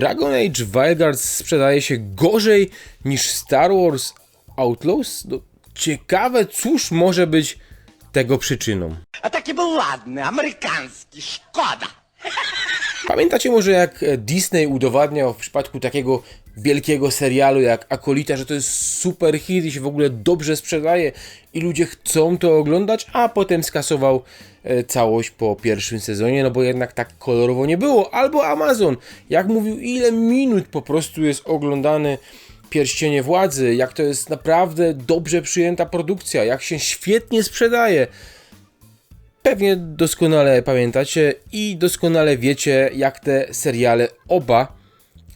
Dragon Age Wildguards sprzedaje się gorzej niż Star Wars Outlaws? No, ciekawe, cóż może być tego przyczyną. A taki był ładny, amerykański, szkoda. Pamiętacie może jak Disney udowadniał w przypadku takiego wielkiego serialu jak Akolita, że to jest super hit i się w ogóle dobrze sprzedaje i ludzie chcą to oglądać, a potem skasował e, całość po pierwszym sezonie, no bo jednak tak kolorowo nie było. Albo Amazon, jak mówił, ile minut po prostu jest oglądany Pierścienie Władzy, jak to jest naprawdę dobrze przyjęta produkcja, jak się świetnie sprzedaje. Pewnie doskonale pamiętacie i doskonale wiecie, jak te seriale oba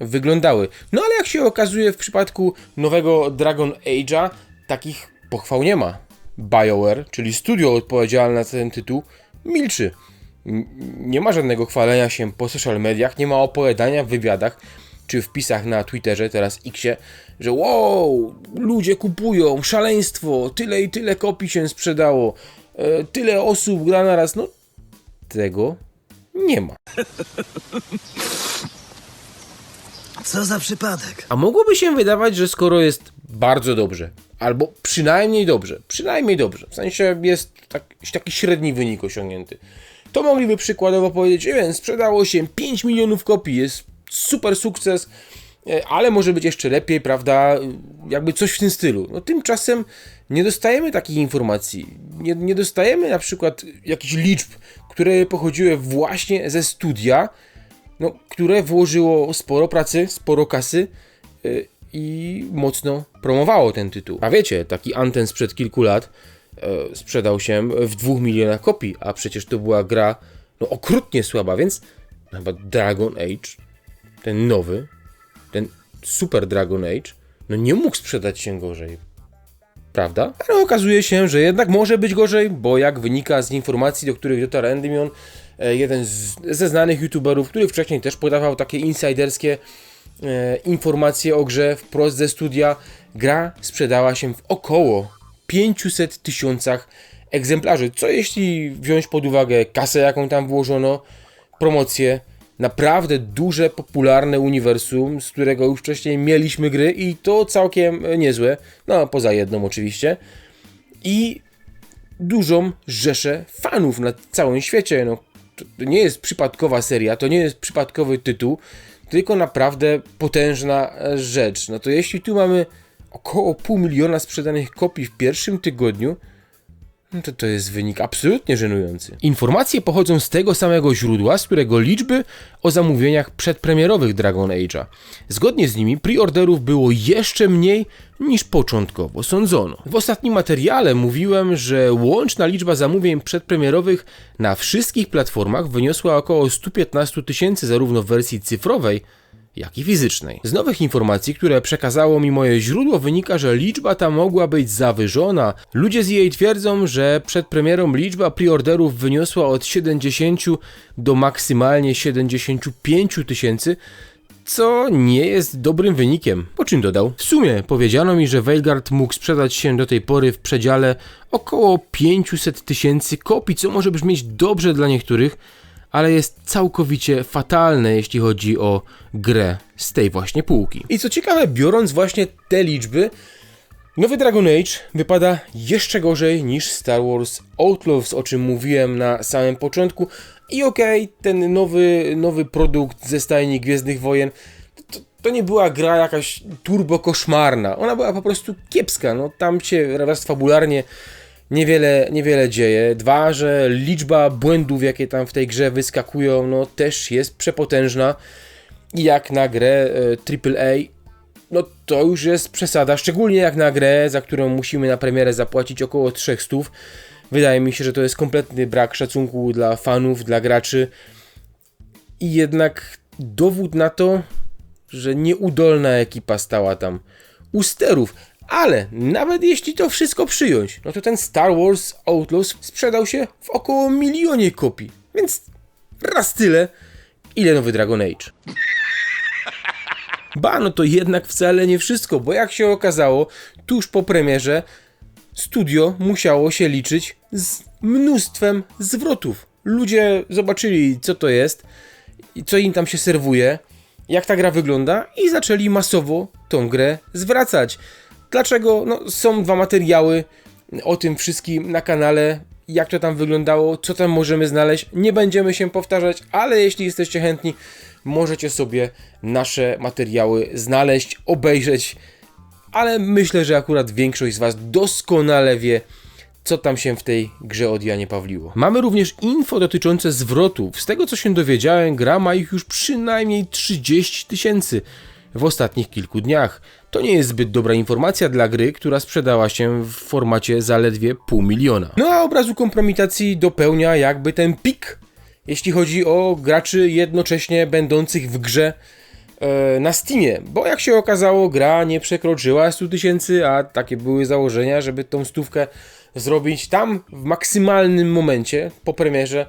wyglądały. No ale jak się okazuje, w przypadku nowego Dragon Age'a takich pochwał nie ma. BioWare, czyli studio odpowiedzialne za ten tytuł, milczy. Nie ma żadnego chwalenia się po social mediach, nie ma opowiadania w wywiadach czy wpisach na Twitterze, teraz Xie, że wow, ludzie kupują, szaleństwo, tyle i tyle kopii się sprzedało, tyle osób gra naraz. No, tego nie ma. Co za przypadek? A mogłoby się wydawać, że skoro jest bardzo dobrze, albo przynajmniej dobrze, przynajmniej dobrze, w sensie jest tak, taki średni wynik osiągnięty, to mogliby przykładowo powiedzieć, wiem, sprzedało się 5 milionów kopii, jest super sukces, e, ale może być jeszcze lepiej, prawda? Jakby coś w tym stylu. No tymczasem nie dostajemy takich informacji. Nie, nie dostajemy na przykład jakichś liczb, które pochodziły właśnie ze studia, no, które włożyło sporo pracy, sporo kasy y, i mocno promowało ten tytuł. A wiecie, taki Anten sprzed kilku lat y, sprzedał się w dwóch milionach kopii, a przecież to była gra no, okrutnie słaba, więc chyba Dragon Age, ten nowy, ten Super Dragon Age, no nie mógł sprzedać się gorzej. Prawda? Ale okazuje się, że jednak może być gorzej, bo jak wynika z informacji, do których dotarł Endymion, e, jeden z, ze znanych youtuberów, który wcześniej też podawał takie insiderskie e, informacje o grze wprost ze studia, gra sprzedała się w około 500 tysiącach egzemplarzy. Co jeśli wziąć pod uwagę kasę, jaką tam włożono, promocję, naprawdę duże, popularne uniwersum, z którego już wcześniej mieliśmy gry i to całkiem e, niezłe, no poza jedną oczywiście, i dużą rzeszę fanów na całym świecie. No, to nie jest przypadkowa seria, to nie jest przypadkowy tytuł, tylko naprawdę potężna e, rzecz. No to jeśli tu mamy około pół miliona sprzedanych kopii w pierwszym tygodniu, to to jest wynik absolutnie żenujący. Informacje pochodzą z tego samego źródła, z którego liczby o zamówieniach przedpremierowych Dragon Age'a. Zgodnie z nimi preorderów było jeszcze mniej niż początkowo sądzono. W ostatnim materiale mówiłem, że łączna liczba zamówień przedpremierowych na wszystkich platformach wyniosła około 115 tysięcy zarówno w wersji cyfrowej, jak i fizycznej. Z nowych informacji, które przekazało mi moje źródło, wynika, że liczba ta mogła być zawyżona. Ludzie z jej twierdzą, że przed premierą liczba preorderów wyniosła od 70 do maksymalnie 75 tysięcy, co nie jest dobrym wynikiem. Po czym dodał? W sumie powiedziano mi, że Veilguard mógł sprzedać się do tej pory w przedziale około 500 tysięcy kopii, co może brzmieć dobrze dla niektórych, ale jest całkowicie fatalne, jeśli chodzi o grę z tej właśnie półki. I co ciekawe, biorąc właśnie te liczby, nowy Dragon Age wypada jeszcze gorzej niż Star Wars Outlaws, o czym mówiłem na samym początku. I okej, ten nowy, nowy produkt ze stajni Gwiezdnych Wojen to, to nie była gra jakaś turbo koszmarna. Ona była po prostu kiepska. No, tam się raz fabularnie niewiele, niewiele dzieje. Dwa, że liczba błędów, jakie tam w tej grze wyskakują, no też jest przepotężna. I jak na grę e, AAA, no to już jest przesada. Szczególnie jak na grę, za którą musimy na premierę zapłacić około 300. Wydaje mi się, że to jest kompletny brak szacunku dla fanów, dla graczy. I jednak dowód na to, że nieudolna ekipa stała tam u sterów. Ale nawet jeśli to wszystko przyjąć, no to ten Star Wars Outlaws sprzedał się w około milionie kopii. Więc raz tyle, ile nowy Dragon Age. Ba, no to jednak wcale nie wszystko, bo jak się okazało, tuż po premierze studio musiało się liczyć z mnóstwem zwrotów. Ludzie zobaczyli, co to jest, co im tam się serwuje, jak ta gra wygląda i zaczęli masowo tą grę zwracać. Dlaczego? No, są dwa materiały o tym wszystkim na kanale, jak to tam wyglądało, co tam możemy znaleźć. Nie będziemy się powtarzać, ale jeśli jesteście chętni, możecie sobie nasze materiały znaleźć, obejrzeć. Ale myślę, że akurat większość z Was doskonale wie, co tam się w tej grze od Janie Pawliło. Mamy również info dotyczące zwrotów. Z tego co się dowiedziałem, gra ma ich już przynajmniej 30 tysięcy w ostatnich kilku dniach. To nie jest zbyt dobra informacja dla gry, która sprzedała się w formacie zaledwie pół miliona. No a obrazu kompromitacji dopełnia jakby ten pik, jeśli chodzi o graczy jednocześnie będących w grze e, na Steamie, bo jak się okazało, gra nie przekroczyła 100 tysięcy, a takie były założenia, żeby tą stówkę zrobić. Tam w maksymalnym momencie po premierze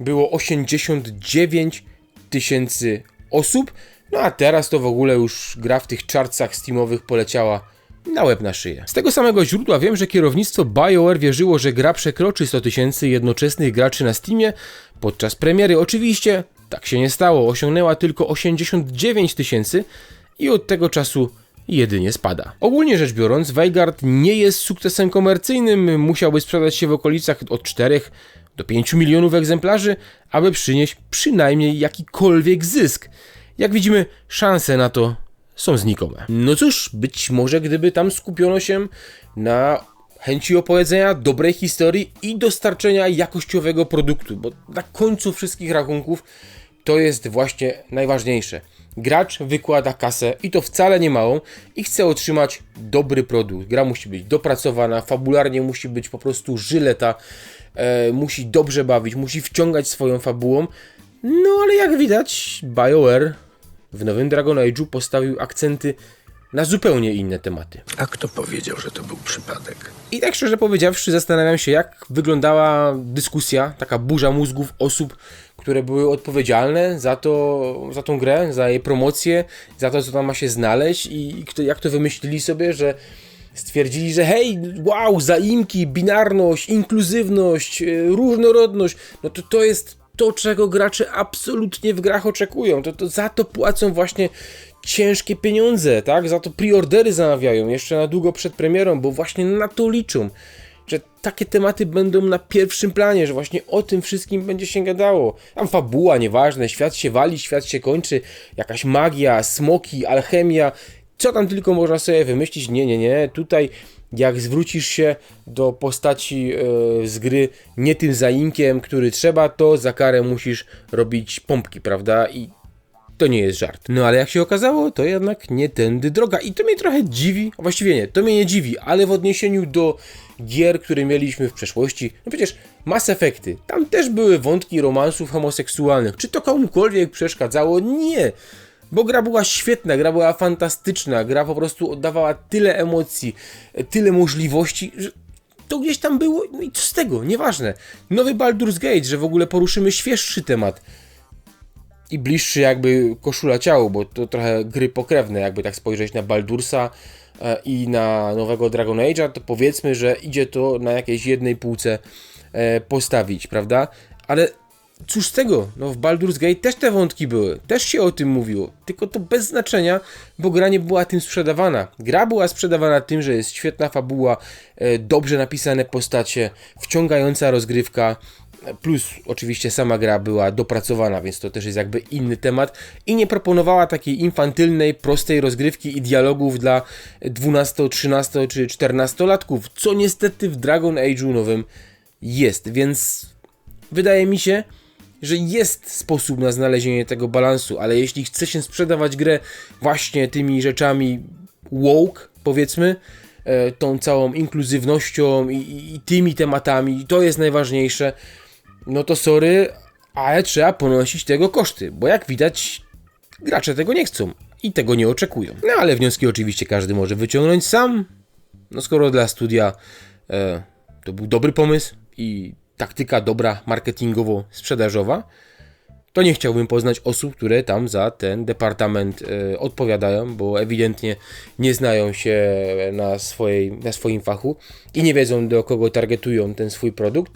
było 89 tysięcy osób, no a teraz to w ogóle już gra w tych chartsach Steamowych poleciała na łeb na szyję. Z tego samego źródła wiem, że kierownictwo BioWare wierzyło, że gra przekroczy 100 tysięcy jednoczesnych graczy na Steamie podczas premiery. Oczywiście tak się nie stało, osiągnęła tylko 89 tysięcy i od tego czasu jedynie spada. Ogólnie rzecz biorąc, Vanguard nie jest sukcesem komercyjnym, musiałby sprzedać się w okolicach od 4 do 5 milionów egzemplarzy, aby przynieść przynajmniej jakikolwiek zysk. Jak widzimy, szanse na to są znikome. No cóż, być może gdyby tam skupiono się na chęci opowiedzenia dobrej historii i dostarczenia jakościowego produktu, bo na końcu wszystkich rachunków to jest właśnie najważniejsze. Gracz wykłada kasę i to wcale nie małą i chce otrzymać dobry produkt. Gra musi być dopracowana, fabularnie musi być po prostu żyleta, e, musi dobrze bawić, musi wciągać swoją fabułą. No ale jak widać, BioWare w nowym Dragon Age'u postawił akcenty na zupełnie inne tematy. A kto powiedział, że to był przypadek? I tak szczerze powiedziawszy, zastanawiam się, jak wyglądała dyskusja, taka burza mózgów osób, które były odpowiedzialne za, to, za tą grę, za jej promocję, za to, co tam ma się znaleźć i kto, jak to wymyślili sobie, że stwierdzili, że hej, wow, zaimki, binarność, inkluzywność, e, różnorodność, no to to jest to, czego gracze absolutnie w grach oczekują. To, to za to płacą właśnie ciężkie pieniądze, tak? Za to preordery zamawiają jeszcze na długo przed premierą, bo właśnie na to liczą. Że takie tematy będą na pierwszym planie, że właśnie o tym wszystkim będzie się gadało. Tam fabuła, nieważne, świat się wali, świat się kończy, jakaś magia, smoki, alchemia, co tam tylko można sobie wymyślić. Nie, nie, nie. Tutaj jak zwrócisz się do postaci e, z gry nie tym zaimkiem, który trzeba, to za karę musisz robić pompki, prawda? I to nie jest żart. No ale jak się okazało, to jednak nie tędy droga. I to mnie trochę dziwi, a właściwie nie, to mnie nie dziwi, ale w odniesieniu do gier, które mieliśmy w przeszłości, no przecież Mass Effecty, tam też były wątki romansów homoseksualnych. Czy to komukolwiek przeszkadzało? Nie. Bo gra była świetna, gra była fantastyczna, gra po prostu oddawała tyle emocji, tyle możliwości, że to gdzieś tam było, no i co z tego, nieważne. Nowy Baldur's Gate, że w ogóle poruszymy świeższy temat i bliższy jakby koszula ciału, bo to trochę gry pokrewne, jakby tak spojrzeć na Baldursa e, i na nowego Dragon Age'a, to powiedzmy, że idzie to na jakiejś jednej półce e, postawić, prawda? Ale cóż z tego, no w Baldur's Gate też te wątki były, też się o tym mówiło, tylko to bez znaczenia, bo gra nie była tym sprzedawana. Gra była sprzedawana tym, że jest świetna fabuła, e, dobrze napisane postacie, wciągająca rozgrywka, plus oczywiście sama gra była dopracowana, więc to też jest jakby inny temat. I nie proponowała takiej infantylnej, prostej rozgrywki i dialogów dla 12, 13 czy 14 latków, co niestety w Dragon Age'u nowym jest, więc wydaje mi się, że jest sposób na znalezienie tego balansu, ale jeśli chce się sprzedawać grę właśnie tymi rzeczami woke, powiedzmy, e, tą całą inkluzywnością i, i, i tymi tematami, to jest najważniejsze, no to sorry, ale trzeba ponosić tego koszty, bo jak widać, gracze tego nie chcą i tego nie oczekują. No ale wnioski oczywiście każdy może wyciągnąć sam. No skoro dla studia e, to był dobry pomysł i taktyka dobra marketingowo-sprzedażowa, to nie chciałbym poznać osób, które tam za ten departament e, odpowiadają, bo ewidentnie nie znają się na, swojej, na swoim fachu i nie wiedzą do kogo targetują ten swój produkt.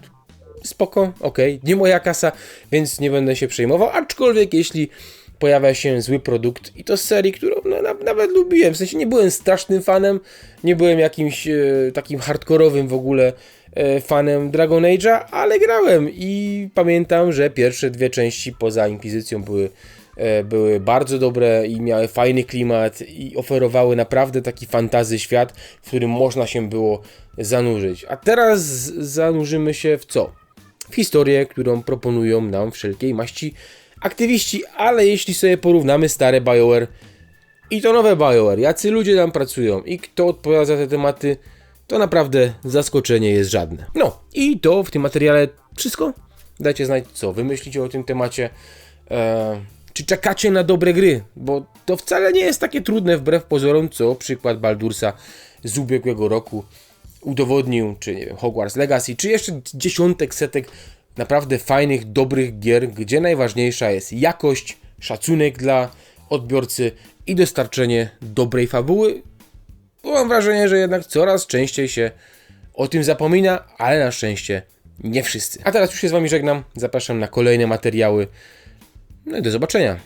Spoko, ok, nie moja kasa, więc nie będę się przejmował, aczkolwiek jeśli pojawia się zły produkt i to z serii, którą no, na, nawet lubiłem. W sensie nie byłem strasznym fanem, nie byłem jakimś e, takim hardkorowym w ogóle e, fanem Dragon Age'a, ale grałem i pamiętam, że pierwsze dwie części poza Inkwizycją były, e, były bardzo dobre i miały fajny klimat i oferowały naprawdę taki fantazy świat, w którym można się było zanurzyć. A teraz zanurzymy się w co? w historię, którą proponują nam wszelkiej maści aktywiści, ale jeśli sobie porównamy stare BioWare i to nowe BioWare, jacy ludzie tam pracują i kto odpowiada za te tematy, to naprawdę zaskoczenie jest żadne. No i to w tym materiale wszystko. Dajcie znać, co wy myślicie o tym temacie. Eee, czy czekacie na dobre gry? Bo to wcale nie jest takie trudne wbrew pozorom, co przykład Baldursa z ubiegłego roku udowodnił, czy nie wiem, Hogwarts Legacy, czy jeszcze dziesiątek, setek naprawdę fajnych, dobrych gier, gdzie najważniejsza jest jakość, szacunek dla odbiorcy i dostarczenie dobrej fabuły. Bo mam wrażenie, że jednak coraz częściej się o tym zapomina, ale na szczęście nie wszyscy. A teraz już się z Wami żegnam, zapraszam na kolejne materiały. No i do zobaczenia.